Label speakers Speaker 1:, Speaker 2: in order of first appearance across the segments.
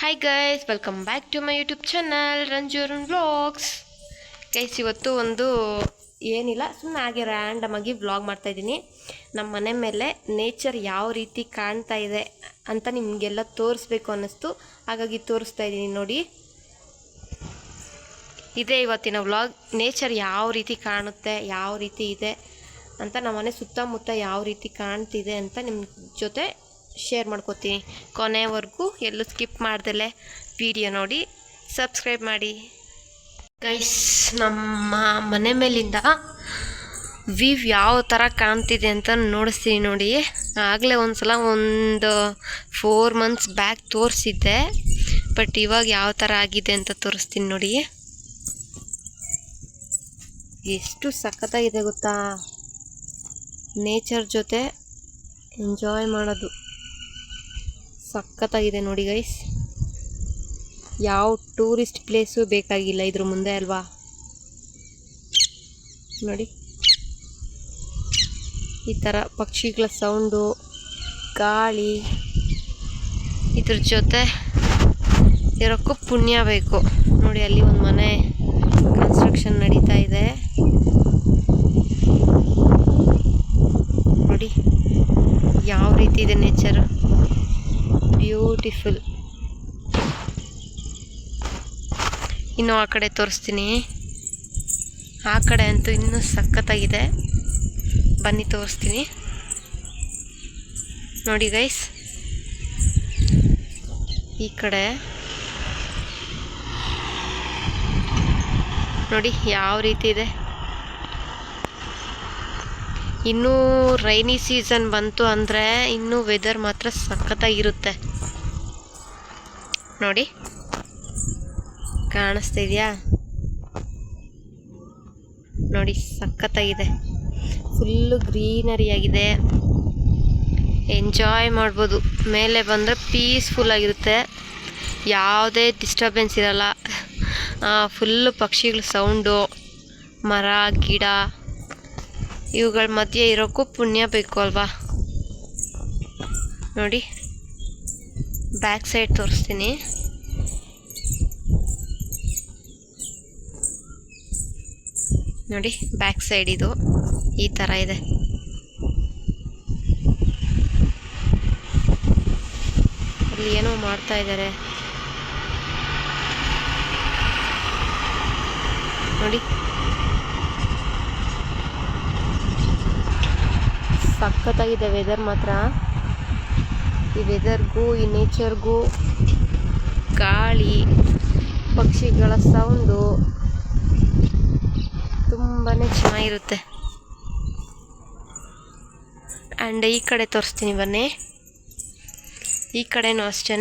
Speaker 1: Hi guys welcome back to my YouTube channel Ranjuran vlogs guys ಇವತ್ತು ಒಂದು ಏನಿಲ್ಲ ಸುಮ್ಮನೆ ಹಾಗೆ ರ್ಯಾಂಡಮ್ ಆಗಿ ವ್ಲಾಗ್ ಮಾಡ್ತಾ ಇದ್ದೀನಿ. ನಮ್ಮ ಮನೆ ಮೇಲೆ ನೇಚರ್ ಯಾವ ರೀತಿ ಕಾಣ್ತಾ ಇದೆ ಅಂತ ನಿಮಗೆಲ್ಲ ತೋರಿಸ್ಬೇಕು ಅನ್ನಿಸ್ತು. ಹಾಗಾಗಿ ತೋರಿಸ್ತಾ ಇದ್ದೀನಿ ನೋಡಿ. ಇದೇ ಇವತ್ತಿನ ವ್ಲಾಗ್ ನೇಚರ್ ಯಾವ ರೀತಿ ಕಾಣುತ್ತೆ, ಯಾವ ರೀತಿ ಇದೆ ಅಂತ, ನಮ್ಮ ಮನೆ ಸುತ್ತಮುತ್ತ ಯಾವ ರೀತಿ ಕಾಣ್ತಿದೆ ಅಂತ ನಿಮ್ಮ ಜೊತೆ ಶೇರ್ ಮಾಡ್ಕೋತೀನಿ. ಕೊನೆವರೆಗೂ ಎಲ್ಲೂ ಸ್ಕಿಪ್ ಮಾಡ್ದಲೆ ವಿಡಿಯೋ ನೋಡಿ ಸಬ್ಸ್ಕ್ರೈಬ್ ಮಾಡಿ. ಗೈಸ್ ನಮ್ಮ ಮನೆ ಮೇಲಿಂದ ವೀವ್ ಯಾವ ಥರ ಕಾಣ್ತಿದೆ ಅಂತ ನೋಡಿಸ್ತೀನಿ ನೋಡಿ. ಆಗಲೇ ಒಂದು ಸಲ ಒಂದು ಫೋರ್ ಮಂತ್ಸ್ ಬ್ಯಾಕ್ ತೋರಿಸಿದ್ದೆ ಬಟ್ ಇವಾಗ ಯಾವ ಥರ ಆಗಿದೆ ಅಂತ ತೋರಿಸ್ತೀನಿ ನೋಡಿ. ಎಷ್ಟು ಸಖತ್ತಾಗಿದೆ ಗೊತ್ತಾ? ನೇಚರ್ ಜೊತೆ ಎಂಜಾಯ್ ಮಾಡೋದು. ಸಖತ್ತಾಗಿದೆ ನೋಡಿ ಗೈಸ್ ಯಾವ ಟೂರಿಸ್ಟ್ ಪ್ಲೇಸು ಬೇಕಾಗಿಲ್ಲ ಇದ್ರ ಮುಂದೆ ಅಲ್ವಾ? ನೋಡಿ. ಈ ಥರ ಪಕ್ಷಿಗಳ ಸೌಂಡು ಗಾಳಿ, ಇದ್ರ ಜೊತೆ ಇರೋಕ್ಕೂ ಪುಣ್ಯ ಬೇಕು. ನೋಡಿ, ಅಲ್ಲಿ ಒಂದು ಮನೆ ಕನ್ಸ್ಟ್ರಕ್ಷನ್ ನಡೀತಾ ಇದೆ. ನೋಡಿ, ಯಾವ ರೀತಿ ಇದೆ ನೇಚರ್ ಬ್ಯೂಟಿಫುಲ್ ಇನ್ನು ಆ ಕಡೆ ತೋರಿಸ್ತೀನಿ. ಆ ಕಡೆ ಅಂತೂ ಇನ್ನೂ ಸಖತ್ತಾಗಿದೆ. ಬನ್ನಿ ತೋರಿಸ್ತೀನಿ. ನೋಡಿ ಗೈಸ್ ಈ ಕಡೆ ನೋಡಿ ಯಾವ ರೀತಿ ಇದೆ. ಇನ್ನೂ ರೈನಿ ಸೀಸನ್ ಬಂತು ಅಂದರೆ ಇನ್ನೂ ವೆದರ್ ಮಾತ್ರ ಸಖತ್ತಾಗಿರುತ್ತೆ. ನೋಡಿ. ಕಾಣಿಸ್ತಾ ಇದೆಯಾ ನೋಡಿ, ಸಖತ್ತಾಗಿದೆ. ಫುಲ್ಲು ಗ್ರೀನರಿ ಆಗಿದೆ. ಎಂಜಾಯ್ ಮಾಡ್ಬೋದು. ಮೇಲೆ ಬಂದರೆ ಪೀಸ್ಫುಲ್ ಆಗಿರುತ್ತೆ. ಯಾವುದೇ ಡಿಸ್ಟರ್ಬೆನ್ಸ್ ಇರಲ್ಲ. ಫುಲ್ಲು ಪಕ್ಷಿಗಳ ಸೌಂಡು ಮರ, ಗಿಡ. ಇವುಗಳ ಮಧ್ಯೆ ಇರೋಕ್ಕೂ ಪುಣ್ಯ ಬೇಕು ಅಲ್ವಾ? ನೋಡಿ. ಬ್ಯಾಕ್ ಸೈಡ್ ತೋರಿಸ್ತೀನಿ. ನೋಡಿ, ಬ್ಯಾಕ್ ಸೈಡ್ ಇದು. ಈ ಥರ ಇದೆ. ಅಲ್ಲಿ ಏನೋ ಮಾಡ್ತಾ ಇದ್ದಾರೆ ನೋಡಿ. ಸಖತ್ತಾಗಿದೆ ವೆದರ್ ಮಾತ್ರ. ಈ ವೆದರ್ಗೂ ಈ ನೇಚರ್ಗೂ ಗಾಳಿ, ಪಕ್ಷಿಗಳ ಸೌಂಡು ತುಂಬಾ ಚೆನ್ನಾಗಿರುತ್ತೆ. ಆ್ಯಂಡ್ ಈ ಕಡೆ ತೋರಿಸ್ತೀನಿ ಬನ್ನಿ. ಈ ಕಡೆನೂ ಅಷ್ಟೇ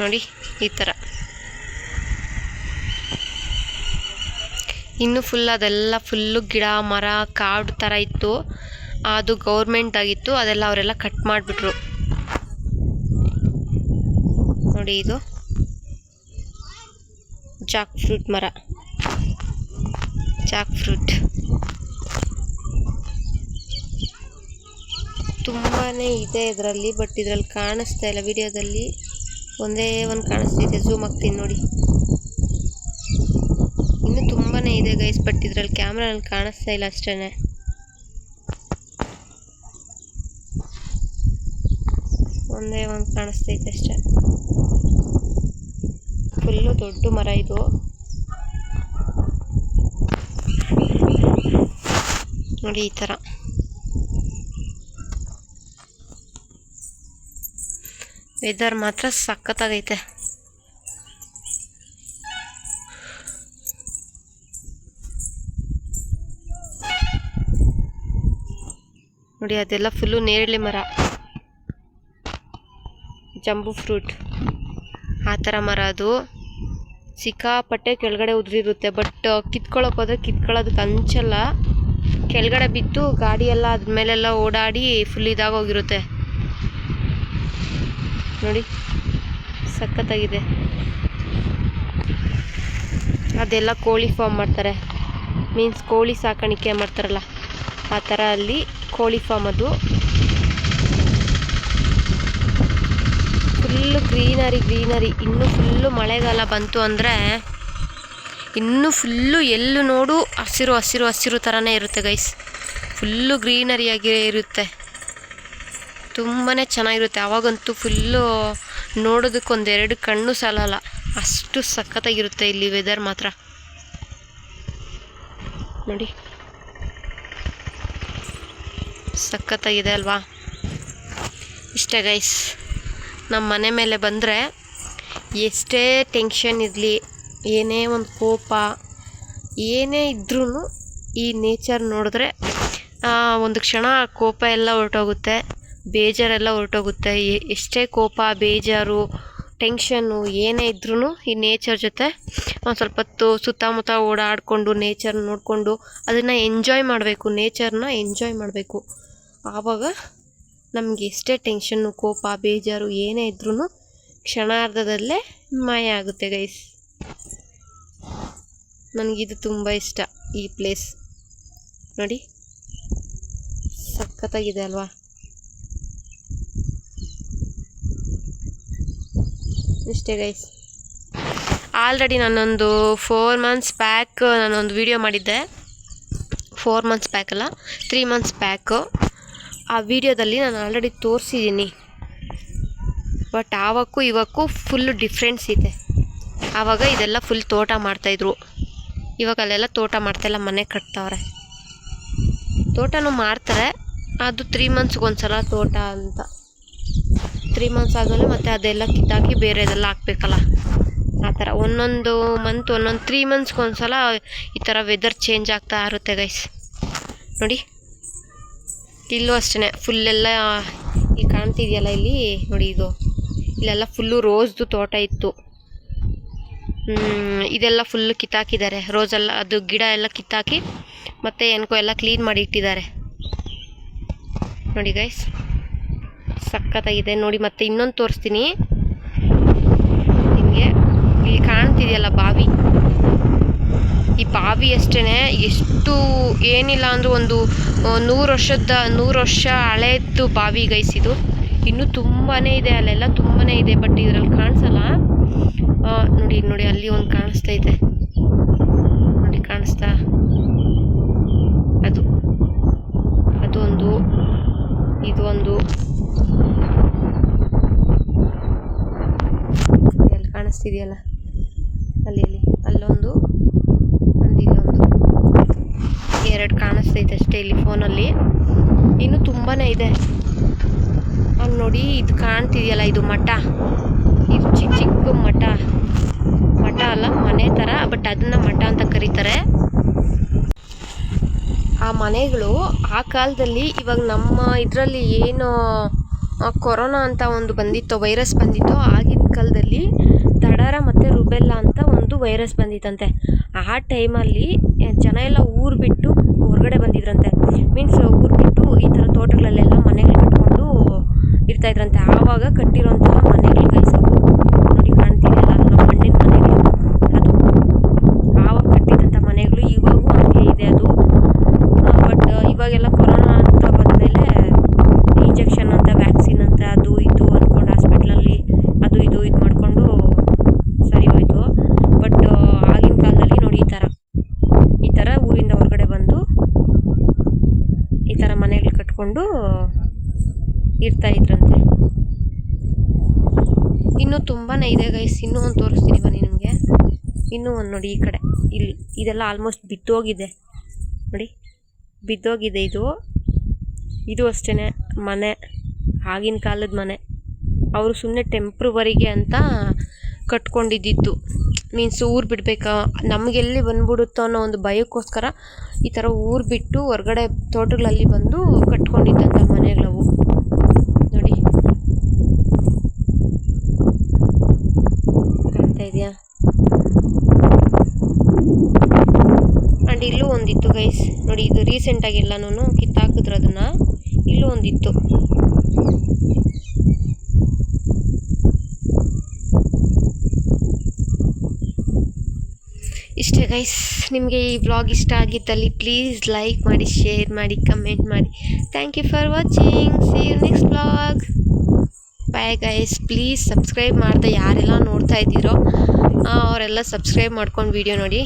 Speaker 1: ನೋಡಿ, ಈ ಥರ ಇನ್ನು ಫುಲ್ ಅದೆಲ್ಲ ಫುಲ್ಲು ಗಿಡ, ಮರ, ಕಾಡು ಥರ ಇತ್ತು. ಅದು ಗೌರ್ಮೆಂಟ್ ಆಗಿತ್ತು, ಅದೆಲ್ಲ ಅವರೆಲ್ಲ ಕಟ್ ಮಾಡಿಬಿಟ್ರು. ನೋಡಿ ಇದು. ಜಾಕ್ ಫ್ರೂಟ್ ಮರ. Jackfruit. ತುಂಬಾ ಇದೆ ಇದರಲ್ಲಿ ಬಟ್ ಇದರಲ್ಲಿ ಕಾಣಿಸ್ತಾ ಇಲ್ಲ. ವಿಡಿಯೋದಲ್ಲಿ ಒಂದೇ ಒಂದು ಕಾಣಿಸ್ತಿದೆ ಝೂಮ್ ಆಗ್ತೀನಿ ನೋಡಿ. ಇನ್ನೂ ತುಂಬಾ ಇದೆ ಗೈಸ್ ಬಟ್ ಇದರಲ್ಲಿ ಕ್ಯಾಮ್ರಲ್ಲಿ ಕಾಣಿಸ್ತಾ ಇಲ್ಲ ಅಷ್ಟೇ ಒಂದೇ ಒಂದು ಕಾಣಿಸ್ತೈತೆ ಅಷ್ಟೇ. ಫುಲ್ಲು ದೊಡ್ಡ ಮರ ಇದು. ನೋಡಿ ಈ ಥರ ವೆದರ್ ಮಾತ್ರ ಸಖತ್ತಾಗೈತೆ. ನೋಡಿ, ಅದೆಲ್ಲ ಫುಲ್ಲು ನೇರಳೆ ಮರ. ಜಂಬು ಫ್ರೂಟ್ ಆ ಥರ ಮರ ಅದು. ಸಿಕ್ಕಾಪಟ್ಟೆ ಕೆಳಗಡೆ ಉದುರಿರುತ್ತೆ ಬಟ್ ಕಿತ್ಕೊಳ್ಳೋಕೆ ಹೋದ್ರೆ ಕಿತ್ಕೊಳ್ಳೋದಕ್ಕೆ ಅಂಚಲ್ಲ. ಕೆಳಗಡೆ ಬಿದ್ದು ಗಾಡಿಯೆಲ್ಲ ಅದ್ರ ಮೇಲೆಲ್ಲ ಓಡಾಡಿ ಫುಲ್ ಇದಾಗೋಗಿರುತ್ತೆ ನೋಡಿ, ಸಖತ್ತಾಗಿದೆ. ಅದೆಲ್ಲ ಕೋಳಿ ಫಾರ್ಮ್ ಮಾಡ್ತಾರೆ. ಮೀನ್ಸ್ ಕೋಳಿ ಸಾಕಾಣಿಕೆ ಮಾಡ್ತಾರಲ್ಲ. ಆ ಥರ ಅಲ್ಲಿ ಕೋಳಿ ಫಾರ್ಮ್ ಅದು. ಫುಲ್ಲು ಗ್ರೀನರಿ ಗ್ರೀನರಿ ಇನ್ನೂ ಫುಲ್ಲು ಮಳೆಗಾಲ ಬಂತು ಅಂದರೆ ಇನ್ನೂ ಫುಲ್ಲು ಎಲ್ಲೂ ನೋಡು ಹಸಿರು ಹಸಿರು ಹಸಿರು ಥರನೇ ಇರುತ್ತೆ ಗೈಸ್ ಫುಲ್ಲು ಗ್ರೀನರಿಯಾಗಿ ಇರುತ್ತೆ. ತುಂಬಾ ಚೆನ್ನಾಗಿರುತ್ತೆ. ಅವಾಗಂತೂ ಫುಲ್ಲು ನೋಡೋದಕ್ಕೊಂದೆರಡು ಕಣ್ಣು ಸಾಲಲ್ಲ. ಅಷ್ಟು ಸಖತ್ತಾಗಿರುತ್ತೆ ಇಲ್ಲಿ ವೆದರ್ ಮಾತ್ರ. ನೋಡಿ. ಸಖತ್ತಾಗಿದೆ ಅಲ್ವಾ? ಇಷ್ಟೇ ಗೈಸ್ ನಮ್ಮ ಮನೆ ಮೇಲೆ ಬಂದರೆ ಎಷ್ಟೇ ಟೆನ್ಷನ್ ಇರಲಿ, ಏನೇ ಒಂದು ಕೋಪ, ಏನೇ ಇದ್ರೂ ಈ ನೇಚರ್ ನೋಡಿದ್ರೆ ಒಂದು ಕ್ಷಣ ಕೋಪ ಎಲ್ಲ ಹೊರಟೋಗುತ್ತೆ, ಬೇಜಾರೆಲ್ಲ ಹೊರಟೋಗುತ್ತೆ. ಎಷ್ಟೇ ಕೋಪ, ಬೇಜಾರು ಟೆನ್ಷನ್ನು ಏನೇ ಇದ್ರೂ ಈ ನೇಚರ್ ಜೊತೆ ಒಂದು ಸ್ವಲ್ಪ ಹೊತ್ತು ಸುತ್ತಮುತ್ತ ಓಡಾಡಿಕೊಂಡು ನೇಚರ್ ನೋಡಿಕೊಂಡು ಅದನ್ನು ಎಂಜಾಯ್ ಮಾಡಬೇಕು, ನೇಚರ್ನ ಎಂಜಾಯ್ ಮಾಡಬೇಕು. ಆವಾಗ ನಮಗೆ ಎಷ್ಟೇ ಟೆನ್ಷನ್ನು, ಕೋಪ, ಬೇಜಾರು ಏನೇ ಇದ್ರೂ ಕ್ಷಣಾರ್ಧದಲ್ಲೇ ಮಾಯ ಆಗುತ್ತೆ ಗೈಸ್ ನನಗಿದು ತುಂಬ ಇಷ್ಟ ಈ ಪ್ಲೇಸ್ ನೋಡಿ, ಸಖತ್ತಾಗಿದೆ ಅಲ್ವಾ? ಇಷ್ಟೇ ಗೈಸ್ ಆಲ್ರೆಡಿ ನಾನೊಂದು ಫೋರ್ ಮಂತ್ಸ್ ಪ್ಯಾಕ್ ನಾನೊಂದು ವಿಡಿಯೋ ಮಾಡಿದ್ದೆ. ಫೋರ್ ಮಂತ್ಸ್ ಪ್ಯಾಕ್ ಅಲ್ಲ ತ್ರೀ ಮಂತ್ಸ್ ಪ್ಯಾಕು ಆ ವಿಡಿಯೋದಲ್ಲಿ ನಾನು ಆಲ್ರೆಡಿ ತೋರಿಸಿದ್ದೀನಿ. ಬಟ್ ಆವಕ್ಕೂ ಇವಕ್ಕೂ ಫುಲ್ಲು ಡಿಫ್ರೆನ್ಸ್ ಇದೆ. ಆವಾಗ ಇದೆಲ್ಲ ಫುಲ್ ತೋಟ ಮಾಡ್ತಾಯಿದ್ರು ಇವಾಗ ಅಲ್ಲೆಲ್ಲ ತೋಟ ಮಾಡ್ತಾಯಿಲ್ಲ ಮನೆ ಕಟ್ತವ್ರೆ. ತೋಟನೂ ಮಾಡ್ತಾರೆ, ಅದು ತ್ರೀ ಮಂತ್ಸ್ಗೆ ಒಂದ್ಸಲ ತೋಟ ಅಂತ. ತ್ರೀ ಮಂತ್ಸ್ ಆದಮೇಲೆ ಮತ್ತೆ ಅದೆಲ್ಲ ಕಿತ್ತಾಕಿ ಬೇರೆದೆಲ್ಲ ಹಾಕ್ಬೇಕಲ್ಲ. ಆ ಥರ ಒಂದೊಂದು ಮಂತ್ ಒಂದೊಂದು ತ್ರೀ ಮಂತ್ಸ್ಗೆ ಒಂದ್ಸಲ ಈ ಥರ ವೆದರ್ ಚೇಂಜ್ ಆಗ್ತಾ ಇರುತ್ತೆ ಗೈಸ್ ನೋಡಿ. ಇಲ್ಲೂ ಅಷ್ಟೇ ಫುಲ್ಲೆಲ್ಲ ಇಲ್ಲಿ ಕಾಣ್ತಿದೆಯಲ್ಲ ಇಲ್ಲಿ? ನೋಡಿ ಇದು. ಇಲ್ಲೆಲ್ಲ ಫುಲ್ಲು ರೋಸ್ದು ತೋಟ ಇತ್ತು. ಇದೆಲ್ಲ ಫುಲ್ಲು ಕಿತ್ತಾಕಿದ್ದಾರೆ. ರೋಸೆಲ್ಲ, ಅದು ಗಿಡ ಎಲ್ಲ ಕಿತ್ತಾಕಿ ಮತ್ತೆ ಎನ್ಕೋ ಎಲ್ಲ ಕ್ಲೀನ್ ಮಾಡಿ ಇಟ್ಟಿದ್ದಾರೆ. ನೋಡಿ ಗೈಸ್ ಸಖತ್ತಾಗಿದೆ. ನೋಡಿ, ಮತ್ತೆ ಇನ್ನೊಂದು ತೋರಿಸ್ತೀನಿ. ನಿಮಗೆ ಇಲ್ಲಿ ಕಾಣ್ತಿದೆಯಲ್ಲ ಬಾವಿ? ಈ ಬಾವಿ ಅಷ್ಟೇ ಎಷ್ಟು ಏನಿಲ್ಲ ಅಂದರೂ ಒಂದು ನೂರು ವರ್ಷದ ನೂರು ವರ್ಷ ಹಳೆಯದ್ದು ಬಾವಿ ಗೈಸಿದು ಇನ್ನೂ ತುಂಬಾ ಇದೆ, ಅಲ್ಲೆಲ್ಲ ತುಂಬಾ ಇದೆ ಬಟ್ ಇದರಲ್ಲಿ ಕಾಣಿಸಲ್ಲ. ನೋಡಿ ನೋಡಿ, ಅಲ್ಲಿ ಒಂದು ಕಾಣಿಸ್ತಾ ಇದೆ. ನೋಡಿ, ಕಾಣಿಸ್ತಾ? ಅದು ಅದು ಒಂದು ಇದು ಒಂದು ಅಲ್ಲಿ ಕಾಣಿಸ್ತಿದೆಯಲ್ಲ? ಅಲ್ಲಿ ಅಲ್ಲಿ ಅಲ್ಲೊಂದು ಒಂದು ಇಲ್ಲೊಂದು. ಎರಡು ಕಾಣಿಸ್ತೈತೆ ಅಷ್ಟೇ ಇಲ್ಲಿ ಫೋನಲ್ಲಿ. ಇನ್ನು ತುಂಬಾ ಇದೆ. ಅಲ್ಲಿ ನೋಡಿ, ಇದು ಕಾಣ್ತಿದೆಯಲ್ಲ, ಇದು ಮಠ. ಇದು ಚಿಕ್ಕ ಚಿಕ್ಕ ಮಠ. ಮಠ ಅಲ್ಲ, ಮನೆ ಥರ, ಬಟ್ ಅದನ್ನು ಮಠ ಅಂತ ಕರೀತಾರೆ. ಆ ಮನೆಗಳು ಆ ಕಾಲದಲ್ಲಿ ಇವಾಗ ನಮ್ಮ ಇದರಲ್ಲಿ ಏನು ಕೊರೋನಾ ಅಂತ ಒಂದು ಬಂದಿತ್ತೋ, ವೈರಸ್ ಬಂದಿತ್ತೋ, ಆಗಿನ ಕಾಲದಲ್ಲಿ ದಡಾರ ಮತ್ತು ರುಬೆಲ್ಲ ಅಂತ ಒಂದು ವೈರಸ್ ಬಂದಿತ್ತಂತೆ. ಆ ಟೈಮಲ್ಲಿ ಜನ ಎಲ್ಲ ಊರು ಬಿಟ್ಟು ಹೊರಗಡೆ ಬಂದಿದ್ರಂತೆ. ಮೀನ್ಸ್ ಊರು ಬಿಟ್ಟು ಈ ಥರ ತೋಟಗಳಲ್ಲೆಲ್ಲ ಮನೆಗಳು ಕಟ್ಕೊಂಡು ಇರ್ತಾಯಿದ್ರಂತೆ ಆವಾಗ ಕಟ್ಟಿರೋಂಥ ಮನೆಗಳು ಗೈಸವು ನೋಡಿ ಕಾಣ್ತಿದೆಯಲ್ಲ ನಮ್ಮ ಮಣ್ಣಿನ ಮನೆಗಳು ಅದು ಆವಾಗ ಕಟ್ಟಿದಂಥ ಮನೆಗಳು ಇವಾಗೂ ಹಂಗೆ ಇದೆ ಅದು. ಬಟ್ ಇವಾಗೆಲ್ಲ ಕೊರೋನಾ ಅಂತ ಬಂದಮೇಲೆ ಇಂಜೆಕ್ಷನ್ ಅಂತ ವ್ಯಾಕ್ಸಿನ್ ಅಂತ ಅದು ಇದು ಅಂದ್ಕೊಂಡು ಹಾಸ್ಪಿಟ್ಲಲ್ಲಿ ಅದು ಇದು ಇದು ಮಾಡಿಕೊಂಡು ಸರಿ ಹೋಯಿತು ಬಟ್ ಆಗಿನ ಕಾಲದಲ್ಲಿ ನೋಡಿ ಈ ಥರ ಈ ಥರ ಊರಿಂದ ಹೊರಗಡೆ ಬಂದು ಈ ಥರ ಮನೆಗಳು ಕಟ್ಕೊಂಡು ಇರ್ತಾ ಇದ್ರಂತೆ ಇನ್ನೂ ತುಂಬಾ ಇದೆ ಗೈಸ್ ಇನ್ನೂ ಒಂದು ತೋರಿಸ್ತೀನಿ ಬನ್ನಿ ನಿಮಗೆ. ಇನ್ನೂ ಒಂದು ನೋಡಿ ಈ ಕಡೆ. ಇಲ್ಲಿ ಇದೆಲ್ಲ ಆಲ್ಮೋಸ್ಟ್ ಬಿದ್ದೋಗಿದೆ. ನೋಡಿ, ಬಿದ್ದೋಗಿದೆ ಇದು. ಇದು ಅಷ್ಟೇ ಮನೆ, ಆಗಿನ ಕಾಲದ ಮನೆ. ಅವರು ಸುಮ್ಮನೆ ಟೆಂಪ್ರವರಿಗೆ ಅಂತ ಕಟ್ಕೊಂಡಿದ್ದಿದ್ದು. ಮೀನ್ಸ್ ಊರು ಬಿಡಬೇಕಾ ನಮಗೆಲ್ಲಿ ಬಂದ್ಬಿಡುತ್ತೋ ಅನ್ನೋ ಒಂದು ಭಯಕ್ಕೋಸ್ಕರ ಈ ಥರ ಊರು ಬಿಟ್ಟು ಹೊರಗಡೆ ತೋಟಗಳಲ್ಲಿ ಬಂದು ಕಟ್ಕೊಂಡಿದ್ದಂಥ ಮನೆಗಳವು ನೋಡಿ ಕಾಣ್ತಾ ಇದೆಯಾ ಆ್ಯಂಡ್ ಇಲ್ಲೂ ಒಂದಿತ್ತು ಗೈಸ್ ನೋಡಿ ಇದು ರೀಸೆಂಟಾಗಿ ಎಲ್ಲನೂ ಕಿತ್ತಾಕಿದ್ರು ಅದನ್ನು. ಇಲ್ಲೂ ಒಂದಿತ್ತು. ಇಷ್ಟೇ ಗೈಸ್ ನಿಮಗೆ ಈ ಬ್ಲಾಗ್ ಇಷ್ಟ ಆಗಿದ್ದಲ್ಲಿ ಪ್ಲೀಸ್ ಲೈಕ್ ಮಾಡಿ ಶೇರ್ ಮಾಡಿ ಕಮೆಂಟ್ ಮಾಡಿ. Thank you for watching see you next vlog bye guys please subscribe ಮಾಡ್ದೆ ಯಾರೆಲ್ಲ ನೋಡ್ತಾ ಇದ್ದೀರೋ ಅವರೆಲ್ಲ ಸಬ್ಸ್ಕ್ರೈಬ್ ಮಾಡ್ಕೊಂಡು ವಿಡಿಯೋ ನೋಡಿ.